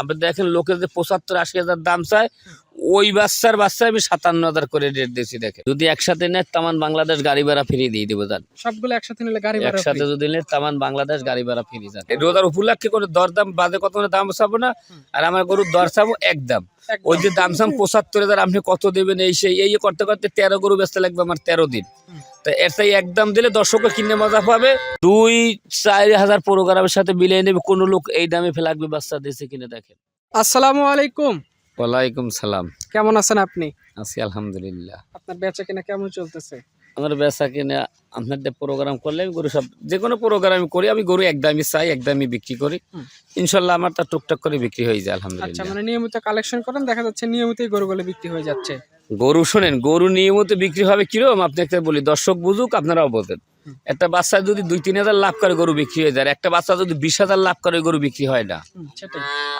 আপনি দেখেন লোকে যে পঁচাত্তর আশি হাজার দাম চায় ওই বাচ্চার বাচ্চা আমি সাতান্ন হাজার করে রেট দিয়েছি দেখে যদি একসাথে নেয় তামান বাংলাদেশ গাড়ি ভাড়া ফিরিয়ে দিয়ে দেবো যান সবগুলো একসাথে নিলে গাড়ি একসাথে যদি নেয় তামান বাংলাদেশ গাড়ি ভাড়া ফিরিয়ে যান রোজার উপলক্ষে করে দরদাম বাদে কত দাম চাবো না? আর আমার গরুর দর চাবো একদম একদম। ওই যে দাম চাম পঁচাত্তর হাজার আপনি কত দেবেন? এই সেই এই করতে করতে তেরো গরু বেচতে লাগবে আমার তেরো দিন। তো এটাই একদম দিলে দর্শকও কিনে মজা পাবে। দুই চার হাজার প্রোগ্রামের সাথে মিলিয়ে নেবে কোনো লোক এই দামে ফেলাকবে বাচ্চা দেশে কিনে দেখেন আসসালামু আলাইকুম। ওয়ালাইকুম সালাম। কেমন আছেন আপনি? আছি আলহামদুলিল্লাহ। আপনার বেচা কিনা কেমন চলতেছে? আমার বেচা কিনে আপনাদের প্রোগ্রাম করলে আমি গরু সব যে কোনো প্রোগ্রাম করি আমি গরু একদমই চাই একদমই বিক্রি করি। ইনশাল্লাহ আমার তা টুকটাক করে বিক্রি হয়ে যায় আচ্ছা আলহামদুলিল্লাহ মানে নিয়মিত কালেকশন করেন দেখা যাচ্ছে নিয়মিতই গরুগুলো বিক্রি হয়ে যাচ্ছে। গরু শোনেন গরু নিয়মিত বিক্রি হবে কীরকম? আপনি একটা বলি দর্শক বুঝুক আপনারাও বোঝেন। একটা বাচ্চা যদি দুই তিন হাজার লাভ করে গরু বিক্রি হয়ে যায় একটা বাচ্চা যদি বিশ হাজার লাভ করে গরু বিক্রি হয় না।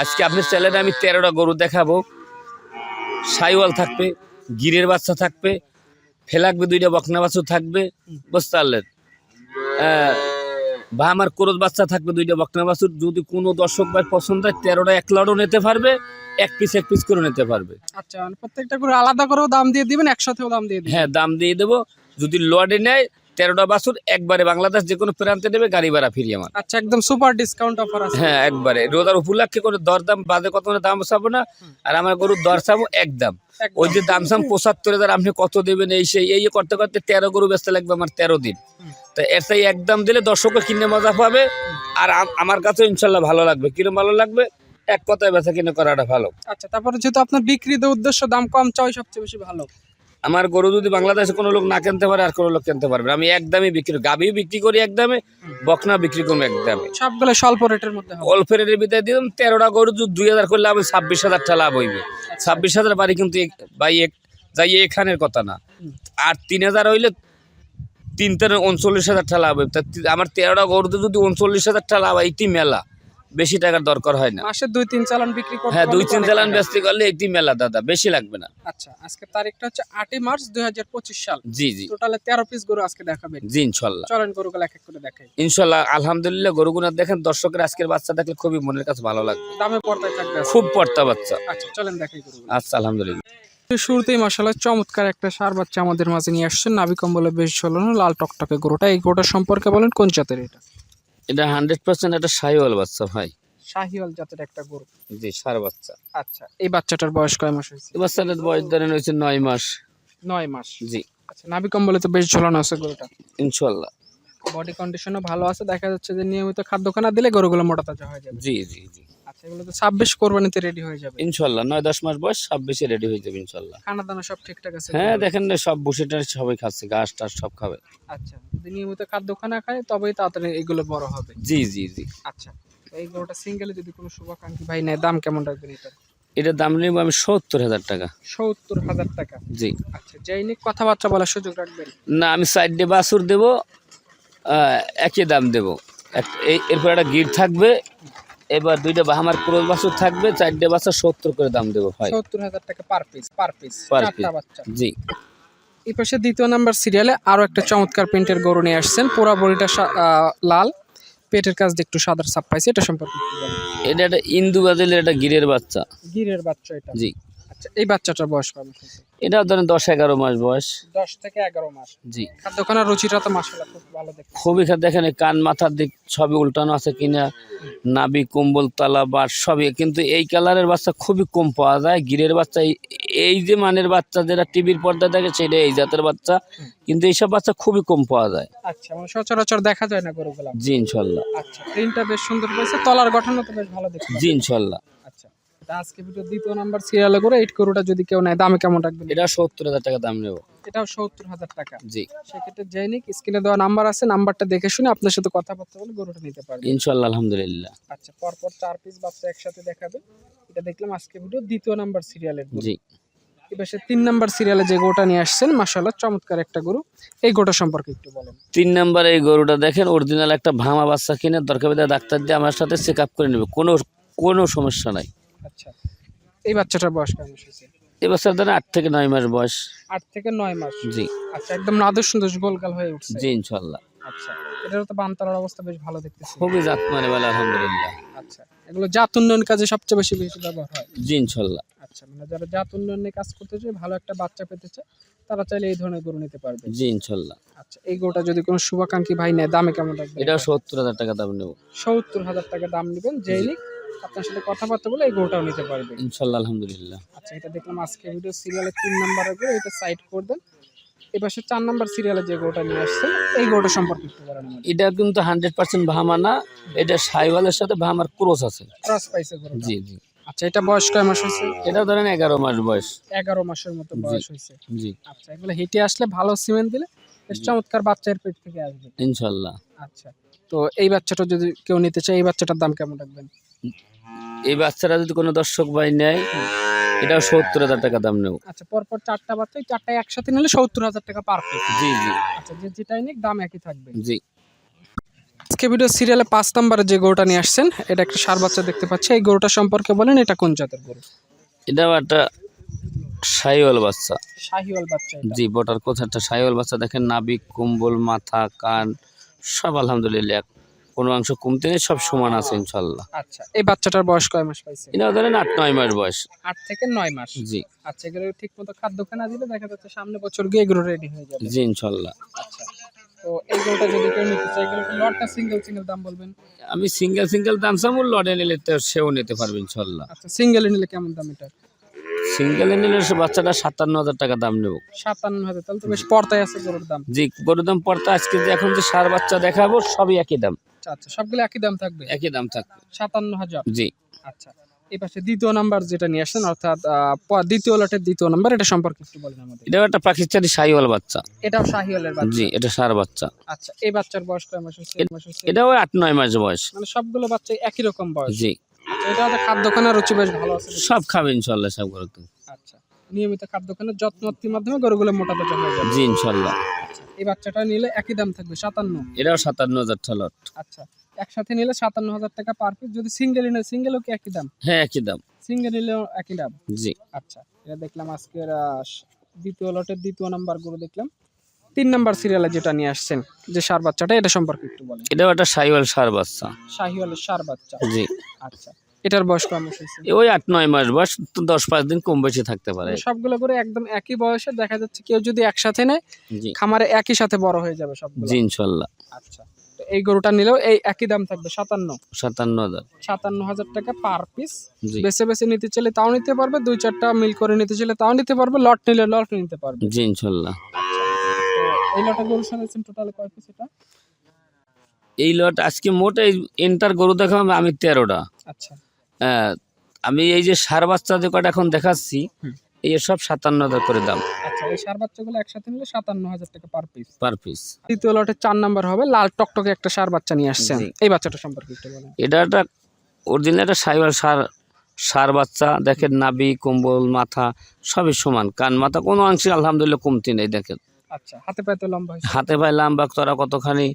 আজকে আপনার চ্যানেলে আমি তেরোটা গরু দেখাবো। সাইওয়াল থাকবে গিরের বাচ্চা থাকবে ফেলাকবে দুইটা বকনা বাছুর থাকবে বুঝতে পারলেন? বা আমার কোরজ বাচ্চা থাকবে দুইটা বকনা বাছুর যদি কোনো দর্শক ভাই পছন্দ হয় তেরোটা এক লড়ও নিতে পারবে এক পিস এক পিস করে নিতে পারবে। আচ্ছা মানে প্রত্যেকটা করে আলাদা করেও দাম দিয়ে দিবেন একসাথেও দাম দিয়ে দিবেন? হ্যাঁ দাম দিয়ে দেবো। যদি লড়ে নেয় তেরোটা বাছুর একবারে বাংলাদেশ যে কোনো প্রান্তে নেবে গাড়ি ভাড়া ফিরি আমার আচ্ছা একদম সুপার ডিসকাউন্ট অফার আছে। হ্যাঁ একবারে। রোজার উপলক্ষে করে দরদাম বাদে কত দাম চাবো না। আর আমার গরুর দর চাবো একদম। ওই যে দাম সাম পঁচাত্তর হাজার আপনি কত দেবেন এই সেই এই করতে করতে তেরো গরু বেচতে লাগবে আমার তেরো দিন। তো এটাই একদম দিলে দর্শকও কিনে মজা পাবে। আর আম- আমার কাছে ইনশাল্লাহ ভালো লাগবে। কিরম ভালো লাগবে? এক কথায় বেচা কিনে করাটা ভালো। আচ্ছা তারপরে যেহেতু আপনার বিক্রিতে উদ্দেশ্য দাম কম চাই সবচেয়ে বেশি ভালো। আমার গরু যদি বাংলাদেশে কোনো লোক না কিনতে পারে আর কোনো লোক কিনতে পারবে। আমি একদমই বিক্রি গাভি বিক্রি করি একদমে বকনা বিক্রি করব একদমে সবগুলো স্বল্প রেটের মধ্যে অল্প রেটের ভিতরে দিলাম তেরোটা গরু যদি দুই হাজার করলে আমি ছাব্বিশ হাজার টাকা লাভ হইবে। ছাব্বিশ হাজার বাড়ি কিন্তু ভাই এক যাই এখানের কথা না। আর তিন হাজার হইলে তিন তেরো উনচল্লিশ হাজার টাকা লাভ হবে আমার তেরোটা গরুতে যদি উনচল্লিশ হাজার টাকা লাভ হয় এটি মেলা। বেশি টাকার দরকার হয় না। মাসে দুই তিন চালান বিক্রি করতে হ্যাঁ দুই তিন চালান। ব্যস্ত করলে একটি মেলা দাদা বেশি লাগবে না। আচ্ছা আজকে তারিখটা হচ্ছে আটই মার্চ দুই হাজার পঁচিশ সাল। জি জি। টোটালে তেরো পিস গরু আজকে দেখাবেন। জি ইনশাল্লাহ। চলেন গরুগুলো এক এক করে দেখাই। ইনশাল্লাহ আলহামদুলিল্লাহ গরুগুনা দেখেন দর্শকের আজকের বাচ্চা দেখলে খুবই মনের কাছে ভালো লাগবে দামে পর্দায় থাকবে খুব পর্তা বাচ্চা। আচ্ছা চলেন দেখাই গরুগুলো। আচ্ছা আলহামদুলিল্লাহ। শুরুতেই মশালা চমৎকার একটা সার বাচ্চা আমাদের মাঝে নিয়ে আসছেন। নাভি কম্বলে বেশ ঝোলানো লাল টকটকে গরুটা। এই গরুটার সম্পর্কে বলেন কোন জাতের এটা? এটা হান্ড্রেড পার্সেন্ট একটা শাহিওয়াল বাচ্চা ভাই। শাহিওয়াল জাতের একটা গরু। জি সার বাচ্চা। আচ্ছা এই বাচ্চাটার বয়স কয় মাস হয়েছে? এই বাচ্চাটার বয়স ধরেন হয়েছে নয় মাস। নয় মাস। জি। আচ্ছা নাভি কম্বলে তো বেশ ঝোলানো আছে গরুটা। ইনশাল্লাহ বডি কন্ডিশনও ভালো আছে দেখা যাচ্ছে যে নিয়মিত খাদ্য খানা দিলে গরুগুলো মোটা তাজা হয়ে যাবে। জি জি জি। এগুলো তো ছাব্বিশ কোরবানিতে রেডি হয়ে যাবে। ইনশাল্লাহ নয় দশ মাস বয়স ছাব্বিশে রেডি হয়ে যাবে ইনশাল্লাহ। খানা দানা সব ঠিকঠাক আছে? হ্যাঁ দেখেন না সব সবাই খাচ্ছে ঘাস টাস সব খাবে। আচ্ছা যদি নিয়মিত খাদ্য খানা খায় তবেই তাড়াতাড়ি এগুলো বড় হবে। জি জি জি। আচ্ছা তো এই গরুটা সিঙ্গেলে যদি কোনো শুভাকাঙ্ক্ষী ভাই নেয় দাম কেমন রাখবেন এটা? এটার দাম নেব আমি সত্তর হাজার টাকা। সত্তর হাজার টাকা? জি। আচ্ছা যেই নিয়ে কথাবার্তা বলার সুযোগ রাখবেন? না আমি সাইডে বাছুর দেবো একই দাম দেবো। এরপর একটা গির থাকবে এবার দুইটা বাহামার ক্রোজ বাছুর থাকবে চারটে বাচ্চা সত্তর করে দাম দেবো ভাই। সত্তর হাজার টাকা per piece per piece per piece জি। এই পাশে দ্বিতীয় নাম্বার সিরিয়ালে আরও একটা চমৎকার প্রিন্টের গরু নিয়ে আসছেন। পুরা বডিটা লাল। পেটের কাজ দিয়ে একটু সাদার সাপ পাইছে এটা সম্পর্কে এটা একটা ইন্দু বাজেলের একটা গিরের বাচ্চা। গিরের বাচ্চা এটা। জি। আচ্ছা এই বাচ্চাটার বয়স কত এটাও ধরেন দশ এগারো মাস বয়স। দশ থেকে এগারো মাস। জি। খাদ্যখানার রুচিটা তো খুব ভালো খুবই খা- দেখেন কান মাথার দিক সবই উল্টানো আছে কিনা নাবি কম্বল তলা বাট সবই। কিন্তু এই কালারের বাচ্চা খুবই কম পাওয়া যায় গিরের বাচ্চা এই- যে মানের বাচ্চা যেটা টিভির পর্দা দেখে সেটা এই জাতের বাচ্চা। কিন্তু এইসব বাচ্চা খুবই কম পাওয়া যায়। আচ্ছা মানে সচরাচর দেখা যায় না গরুগুলা? জি ইনশাল্লাহ আচ্ছা প্রিন্টটা বেশ সুন্দর হয়েছে তলার গঠনও তো বেশ ভালো জি ইনশাল্লাহ এটা আজকে ভিডিও দ্বিতীয় নাম্বার সিরিয়ালে করে এইট গরুটা যদি কেউ নেয় দামে কেমন রাখবেন? এটা সত্তর হাজার টাকা দাম নেব। এটাও সত্তর হাজার টাকা। জি। সেক্ষেত্রে জৈনিক স্ক্রিনে দেওয়া নাম্বার আছে নাম্বারটা দেখে শুনে আপনার সাথে কথাবার্তা বলে গরুটা নিতে পারবেন। ইনশাল্লাহ আলহামদুলিল্লাহ। আচ্ছা পরপর চার পিস বাচ্চা একসাথে দেখাবে। এটা দেখলাম আজকে ভিডিও দ্বিতীয় নাম্বার সিরিয়ালের জি। এবার সে তিন নাম্বার সিরিয়ালে যে গরুটা নিয়ে আসছেন মাসাল্লাহ চমৎকার একটা গরু। এই গরুটা সম্পর্কে একটু বলেন। তিন নাম্বার এই গরুটা দেখেন অরিজিনাল একটা ভামা বাচ্চা কিনে দরকার ডাক্তার দিয়ে আমার সাথে চেক আপ করে নেবে। কোনো কোনো সমস্যা নাই। এই বাচ্চাটার বয়স কেমন হয়েছে? এই বাচ্চার ধরেন আট থেকে নয় মাস বয়স। আট থেকে নয় মাস? জি। আচ্ছা একদম নাদুর সুন্দর গোলগাল হয়ে উঠছে। জি ইনশাল্লাহ আচ্ছা এটারও তো বানতলার অবস্থা বেশ ভালো দেখতেছি। খুবই জাত মানে বলে আলহামদুলিল্লাহ। আচ্ছা এগুলো জাত উন্নয়ন কাজে সবচেয়ে বেশি বেশি ব্যবহার হয়? জি ইনশাল্লাহ আচ্ছা মানে যারা জাত উন্নয়নে কাজ করতে চায় ভালো একটা বাচ্চা পেতে চায় তারা চাইলে এই ধরনের গরু নিতে পারবে। জি ইনশাল্লাহ আচ্ছা এই গরুটা যদি কোনো শুভাকাঙ্ক্ষী ভাই নেয় দামে কেমন রাখবে এটা সত্তর হাজার টাকা দাম নেব। সত্তর হাজার টাকা দাম নেবেন যেই আপনার সাথে কথাবার্তা বলে এই গরুটাও নিতে পারবে। ইনশাল্লাহ আলহামদুলিল্লাহ। আচ্ছা এটা দেখলাম আজকে ভিডিও সিরিয়ালে তিন নাম্বারের গরু এটা সাইড করে দেন। এপাশে চার নাম্বার সিরিয়ালে যে গরুটা নিয়ে আসছেন এই গরুটা সম্পর্কে একটু বলেন এটা কিন্তু হান্ড্রেড পার্সেন্ট ভামা না এটা সাইওয়ালের সাথে ভামার ক্রোস আছে। ক্রস পাইছে গরুটা। জি জি। আচ্ছা এটা বয়স কয় মাস হয়েছে? এটা ধরেন এগারো মাস বয়স। এগারো মাসের মতো বয়স হয়েছে। জি। আচ্ছা এগুলো হেঁটে আসলে ভালো সিমেন্ট দিলে বেশ চমৎকার বাচ্চার পেট থেকে আসবে। ইনশাল্লাহ। আচ্ছা। তো এই বাচ্চাটা যদি কেউ নিতে চায় এই বাচ্চাটার দাম কেমন রাখবেন? এই বাচ্চারা যদি কোনো দর্শক ভাই নেয় এটাও সত্তর হাজার টাকা দাম নেব। আচ্ছা পরপর চারটা বাচ্চা এই চারটায় একসাথে নিলে সত্তর হাজার টাকা পার জি জি। আচ্ছা যে যেটাই নিক দাম একই থাকবে। জি। আজকে ভিডিও সিরিয়ালে পাঁচ নম্বরে যে গরুটা নিয়ে আসছেন এটা একটা সার বাচ্চা দেখতে পাচ্ছি। এই গরুটা সম্পর্কে বলেন এটা কোন জাতের গরু? এটাও একটা সাইওয়াল বাচ্চা। শাহিওয়াল বাচ্চা জি বটার কোথা একটা সাইওয়াল বাচ্চা দেখেন নাবিক কুম্বল মাথা কান। সব আলহামদুলিল্লাহ কোনো অংশ কমতে নেই সব সমান আছে ইনশাল্লাহ আচ্ছা এই বাচ্চাটার বয়স কয় মাস পাইছে? এটা ধরেন আট নয় মাস বয়স। আট থেকে নয় মাস? জি। আচ্ছা এগুলো ঠিক মতো খাদ্য খানা দিলে দেখা যাচ্ছে সামনে বছর গিয়ে এগুলো রেডি হয়ে যাবে। জি ইনশাল্লাহ আচ্ছা তো এই গরুটা যদি কেউ নিতে চায় এগুলো লটটা সিঙ্গেল সিঙ্গেল দাম বলবেন? আমি সিঙ্গেল সিঙ্গেল দাম চামু লড়ে নিলে সেও নিতে পারবে ইনশাল্লাহ আচ্ছা সিঙ্গেলে নিলে কেমন দাম এটা সিঙ্গেলে নিলে সে বাচ্চাটা সাতান্ন হাজার টাকা দাম নেব। সাতান্ন হাজার তাহলে তো বেশ পর্দায় আছে গরুর দাম। জি গরুর দাম পড়তে আজকে যে এখন যে সার বাচ্চা দেখাবো সবই একই দাম। আচ্ছা আচ্ছা সবগুলো একই দাম থাকবে? একই দাম থাকবে। সাতান্ন হাজার? জি। আচ্ছা এই পাশে দ্বিতীয় নাম্বার যেটা নিয়ে আসছেন অর্থাৎ দ্বিতীয় লটের দ্বিতীয় নাম্বার এটা সম্পর্কে একটু বলেন আমাদের। এটাও একটা পাকিস্তানি সাইওয়াল বাচ্চা। এটাও শাহিওয়ালের বাচ্চা? জি এটা সার বাচ্চা। আচ্ছা এই বাচ্চার বয়স কয় মাস হচ্ছে? এটাও আট নয় মাস বয়স। মানে সবগুলো বাচ্চা একই রকম বয়স? জি। আচ্ছা এটা হচ্ছে খাদ্যখানার রুচি বেশ ভালো আছে। সব খাবে ইনশাল্লাহ সব গরু। আচ্ছা নিয়মিত খাদ্যখানার যত্নতির মাধ্যমে গরুগুলো মোটা তাজা হয়ে যাবে। জি ইনশাল্লাহ। আচ্ছা এই বাচ্চাটা নিলে একই দাম থাকবে সাতান্ন? এটাও সাতান্ন হাজার ঠেলট। আচ্ছা একসাথে নিলে সাতান্ন হাজার টাকা পার পিস যদি সিঙ্গেল নিলে সিঙ্গেলও কি একই দাম? হ্যাঁ একই দাম। সিঙ্গেল নিলেও একই দাম? জি। আচ্ছা এটা দেখলাম আজকের দ্বিতীয় লটের দ্বিতীয় নাম্বার গরু দেখলাম। তিন নাম্বার সিরিয়ালে যেটা নিয়ে আসছেন যে সার বাচ্চাটা এটা সম্পর্কে একটু বলেন। এটাও একটা সাইওয়াল সার বাচ্চা। শাহিওয়ালের সার বাচ্চা? জি। আচ্ছা। এটার বয়স কম ওই আট নয় মাস বয়স দশ পাঁচ দিন কম বেশি থাকতে পারে। সবগুলো করে একদম একই বয়সে দেখা যাচ্ছে কেউ যদি একসাথে নেয় খামারে একই সাথে বড় হয়ে যাবে জি ইনশাল্লাহ। আচ্ছা। তো এই গরুটা নিলেও এই একই দাম থাকবে সাতান্ন। সাতান্ন হাজার। সাতান্ন হাজার টাকা পার পিস বেছে বেছে নিতে চাইলে তাও নিতে পারবে দুই চারটা মিল করে নিতে চাইলে তাও নিতে পারবে লট নিলে লট নিতে পারবে। জি ইনশাল্লাহ। তো এই লটে গরু সাজাচ্ছেন টোটাল কয় পিস এটা? এই লট আজকে মোট এই এন্টার গরু দেখাবো আমি তেরোটা। আচ্ছা। হ্যাঁ, আমি এই যে সার বাচ্চা যে কটা এখন দেখাচ্ছি এই সব সাতান্ন হাজার করে দাম। আচ্ছা এই সার বাচ্চাগুলো একসাথে নিলে সাতান্ন হাজার টাকা পার পিস পার পিস দ্বিতীয় লটে চার নাম্বার হবে লাল টকটকে একটা সার বাচ্চা নিয়ে আসছেন। এই বাচ্চাটা সম্পর্কে একটু বলেন। এটা একটা অরিজিনাল একটা সাইবার সার সার বাচ্চা। দেখেন নাবি কম্বল মাথা সবই সমান। কান মাথা কোনো অংশে আলহামদুলিল্লাহ কমতি নেই দেখেন। আচ্ছা হাতে পায়ে তো লম্বা হাতে বা তোরা কতখানি?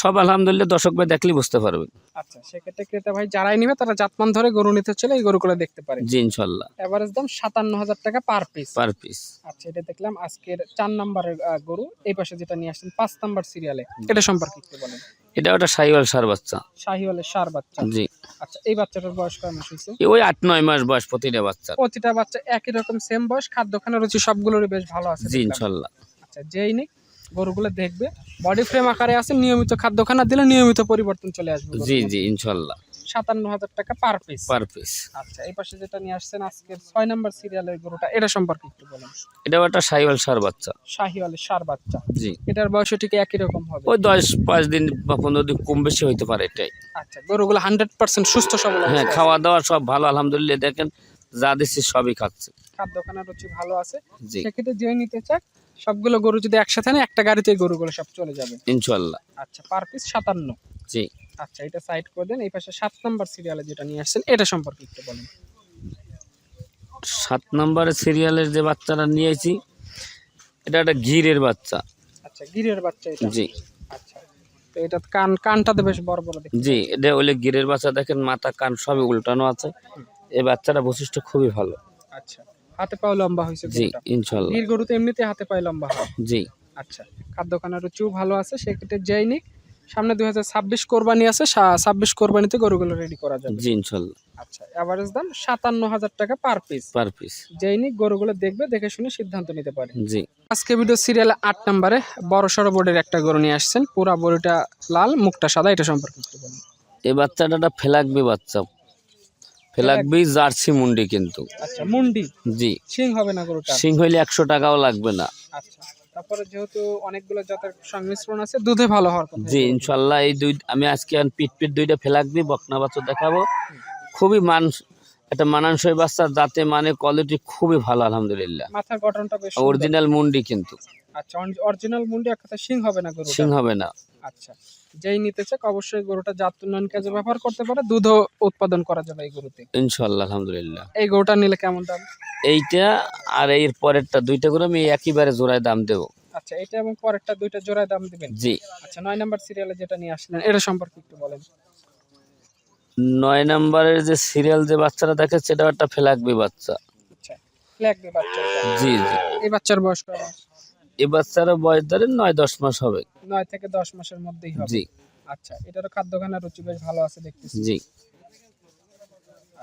সব আলহামদুলিল্লাহ দর্শক ভাই দেখলেই বুঝতে পারবে। আচ্ছা সেক্ষেত্রে ক্রেতা ভাই যারাই নিবে তারা জাতমান ধরে গরু নিতে চলে এই গরুগুলো দেখতে পারে জি ইনশাল্লাহ। এভারেজ দাম সাতান্ন হাজার টাকা পার পিস। Per piece. আচ্ছা এটা দেখলাম আজকের চার নাম্বারের গরু। এই পাশে যেটা নিয়ে আসছেন পাঁচ নাম্বার সিরিয়ালে। এটা সম্পর্কে একটু বলেন। এটা ওটা সার বাচ্চা। শাহিওয়ালের সার বাচ্চা। জি। আচ্ছা এই বাচ্চাটার বয়স কয় মাস হয়েছে ওই আট নয় মাস বয়স প্রতিটা বাচ্চা। প্রতিটা বাচ্চা একই রকম সেম বয়স খাদ্যখানা রুচি সবগুলোরই বেশ ভালো আছে জি ইনশাল্লাহ। আচ্ছা যেই নিক গরুগুলো দেখবে। বডি ফ্রেম আকারে আছে নিয়মিত খাদ্যখানা দিলে নিয়মিত পরিবর্তন চলে আসবে জি জি ইনশাল্লাহ। সাতান্ন হাজার টাকা পার পিস পার পিস আচ্ছা এই পাশে যেটা নিয়ে আসছেন আজকের ছয় নাম্বার সিরিয়ালের গরুটা এটা সম্পর্কে একটু বলেন। এটা একটা সাইওয়াল সার বাচ্চা। শাহিওয়ালের সার বাচ্চা। জি। এটার বয়সও ঠিক একই রকম হবে। ওই দশ পাঁচ দিন বা পনেরো দিন কম বেশি হইতে পারে এটাই। আচ্ছা গরুগুলো হান্ড্রেড পার্সেন্ট সুস্থ সবল হ্যাঁ খাওয়া দাওয়া সব ভালো আলহামদুলিল্লাহ দেখেন যা দিচ্ছি সবই খাচ্ছে। খাদ্য খাদ্যখানা রুচি ভালো আছে। সেক্ষেত্রে যে নিতে চাক সবগুলো গরু যদি একসাথে নেয় একটা গাড়িতে গরুগুলো সব চলে যাবে। ইনশাল্লাহ। আচ্ছা পার পিস সাতান্ন। জি। আচ্ছা এটা সাইড করে দেন এই পাশে সাত নাম্বার সিরিয়ালে যেটা নিয়ে আসছেন এটা সম্পর্কে একটু বলেন। সাত নম্বরের সিরিয়ালের যে বাচ্চাটা নিয়েছি এটা একটা ঘিরের বাচ্চা। আচ্ছা গিরের বাচ্চা এটা? জি। আচ্ছা তো এটা কান কানটাতে বেশ বড় বড় দেখি জি এটা ওলে গিরের বাচ্চা দেখেন মাথা কান সবই উল্টানো আছে। এই বাচ্চাটা বৈশিষ্ট্য খুবই ভালো। আচ্ছা। হাতে পাও লম্বা হয়েছে জি গরুটা? ইনশাল্লাহ। গির তো এমনিতে হাতে পায়ে লম্বা হয়। জি। আচ্ছা খাদ্যখানার রুচিও ভালো আছে সেক্ষেত্রে যেই নিক সামনে দুই হাজার ছাব্বিশ কোরবানি আছে ছাব্বিশ কোরবানিতে গরুগুলো রেডি করা যাবে। জি ইনশাল্লাহ। আচ্ছা অ্যাভারেজ দাম সাতান্ন হাজার টাকা পার পিস পার পিস যেই নিক গরুগুলো দেখবে দেখে শুনে সিদ্ধান্ত নিতে পারে। জি। আজকে ভিডিও সিরিয়াল আট নম্বরে বড় সড়ো বোর্ডের একটা গরু নিয়ে আসছেন পুরা বড়িটা লাল মুখটা সাদা এটা সম্পর্কে একটু বলুন। এই বাচ্চাটা ফেলাকবি বাচ্চা। ফেলাকবি জার্সি মুন্ডি কিন্তু। আচ্ছা মুন্ডি? জি। সিং হবে না গরুটা? সিং হইলে একশো টাকাও লাগবে না। আচ্ছা তারপরে যেহেতু অনেকগুলো জাতের সংমিশ্রণ আছে দুধে ভালো হওয়ার কথা। জি ইনশাল্লাহ এই দুই আমি আজকে পিট পিট দুইটা ফেলাকবি বকনা বাচ্চা দেখাবো। খুবই মান একটা মানানসই বাচ্চা যাতে মানে কোয়ালিটি খুবই ভালো আলহামদুলিল্লাহ। মাথার গঠনটা বেশ অরিজিনাল মুন্ডি কিন্তু। আচ্ছা অরিজিনাল মুন্ডি এক কথা সিং হবে না গরুটা? সিং হবে না। আচ্ছা যেই নিতে চাক অবশ্যই গরুটা জাত উন্নয়ন কাজে ব্যবহার করতে পারে দুধও উৎপাদন করা যাবে এই গরুতে। ইনশাল্লাহ আলহামদুলিল্লাহ। এই গরুটা নিলে কেমন দাম? এইটা আর এর পরেরটা দুইটা করে আমি একইবারে জোড়ায় দাম দেবো। আচ্ছা এটা এবং পরেরটা দুইটা জোড়ায় দাম দিবেন? জি। আচ্ছা নয় নাম্বার সিরিয়ালে যেটা নিয়ে আসলেন এটা সম্পর্কে একটু বলেন। নয় নম্বরের যে সিরিয়াল যে বাচ্চাটা দেখে সেটা একটা ফেলাকবি বাচ্চা। আচ্ছা ফ্ল্যাগ দে বাচ্চা। জি জি। এই বাচ্চার বয়স কত? এই বাচ্চারও বয়স ধরেন নয় দশ মাস হবে। নয় থেকে দশ মাসের মধ্যেই হবে। জি। আচ্ছা এটারও খাদ্যখানার রুচি বেশ ভালো আছে দেখতেছি। জি।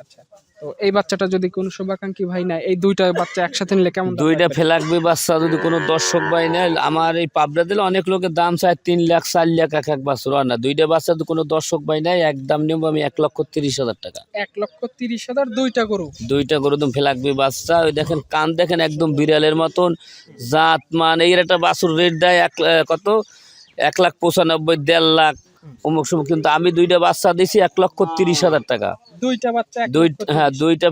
আচ্ছা। তো এই বাচ্চাটা যদি কোনো শুভাকাঙ্ক্ষী ভাই নাই এই দুইটা বাচ্চা একসাথে নিলে কেমন দুইটা? ফেলাকবি বাচ্চা যদি কোনো দর্শক ভাই নেয় আমার এই পাবনা দিলে অনেক লোকের দাম চায় তিন লাখ চার লাখ এক এক বাচ্চা না? দুইটা বাচ্চা যদি কোনো দর্শক ভাই নেয় এক দাম নেব আমি এক লক্ষ তিরিশ হাজার টাকা। এক লক্ষ তিরিশ হাজার দুইটা গরু। দুইটা করে একদম ফেলাকবি বাচ্চা ওই দেখেন কান দেখেন একদম বিড়ালের মতন জাত মান এই একটা বাছুর রেট দেয় এক কত? এক লাখ পঁচানব্বই দেড় লাখ অমুক সমুক কিন্তু আমি দুইটা বাচ্চা দিছি এক লক্ষ তিরিশ হাজার টাকা। দুইটা বাচ্চা দুই হ্যাঁ দুইটা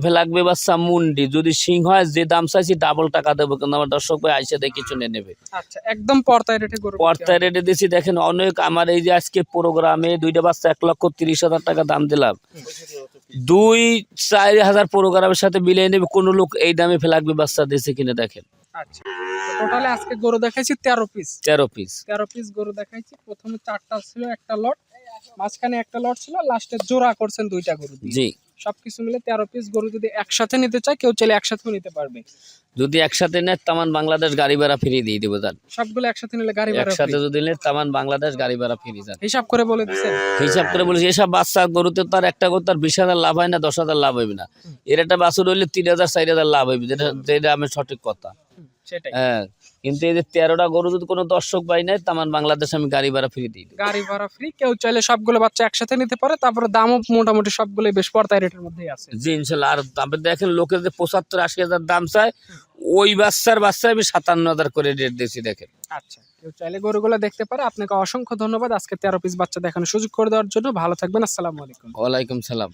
বাচ্চা মুন্ডি। যদি সিং হয় যে দাম চাইছি ডাবল টাকা দেবো কিন্তু আমার দর্শক ভাই আইসে দেখে কিছু নিয়ে নেবে। আচ্ছা একদম পর্তায় রেটে পর্তায় রেটে দিছি দেখেন অনেক আমার এই যে আজকে প্রোগ্রামে দুইটা বাচ্চা এক লক্ষ তিরিশ হাজার টাকা দাম দিলাম। দুই চার হাজার প্রোগ্রামের সাথে মিলিয়ে নেবে কোনো লোক এই দামে ফেলাকবে বাচ্চা দিয়েছে কিনে দেখেন। আচ্ছা টোটালে আজকে গরু দেখাইছি তেরো পিস তেরো পিস তেরো পিস গরু দেখাইছি প্রথমে চারটা ছিল একটা মাঝখানে একটা লট ছিল লাস্টে জোড়া করছেন দুইটা গরু জি। সবকিছু মিলে তেরো পিস গরু যদি একসাথে নিতে চায় কেউ চাইলে একসাথেও নিতে পারবে। যদি একসাথে নেয় তামান বাংলাদেশ গাড়ি ভাড়া ফিরিয়ে দিয়ে দেবো যান সবগুলো একসাথে নিলে গাড়ি ভাড়া একসাথে যদি নেয় তামান বাংলাদেশ গাড়ি ভাড়া ফিরিয়ে যান হিসাব করে বলে দিচ্ছেন হিসাব করে বলেছি এসব বাচ্চা গরুতে তার একটা গরু তার বিশ হাজার লাভ হয় না দশ হাজার লাভ হইবে না। এর একটা বাছুর হইলে তিন হাজার চার হাজার লাভ হইবে যেটা যেটা আমি সঠিক কথা। হ্যাঁ কিন্তু এই যে তেরোটা গরু যদি কোনো দর্শক পাই নাই তামান বাংলাদেশ আমি গাড়ি ভাড়া ফ্রি দিই গাড়ি ভাড়া ফ্রি কেউ চাইলে সবগুলো বাচ্চা একসাথে নিতে পারে তারপরে দামও মোটামুটি সবগুলো বেশ পর্তায় রেটের মধ্যেই আছে। জি ইনশাল্লাহ। আর আপনি দেখেন লোকের যে পঁচাত্তর আশি হাজার দাম চায় ওই বাচ্চার বাচ্চা আমি সাতান্ন হাজার করে রেট দিয়েছি দেখেন। আচ্ছা কেউ চাইলে গরুগুলো দেখতে পারে। আপনাকে অসংখ্য ধন্যবাদ আজকে তেরো পিস বাচ্চা দেখানোর সুযোগ করে দেওয়ার জন্য। ভালো থাকবেন আসসালামু আলাইকুম। ওয়ালাইকুম সালাম।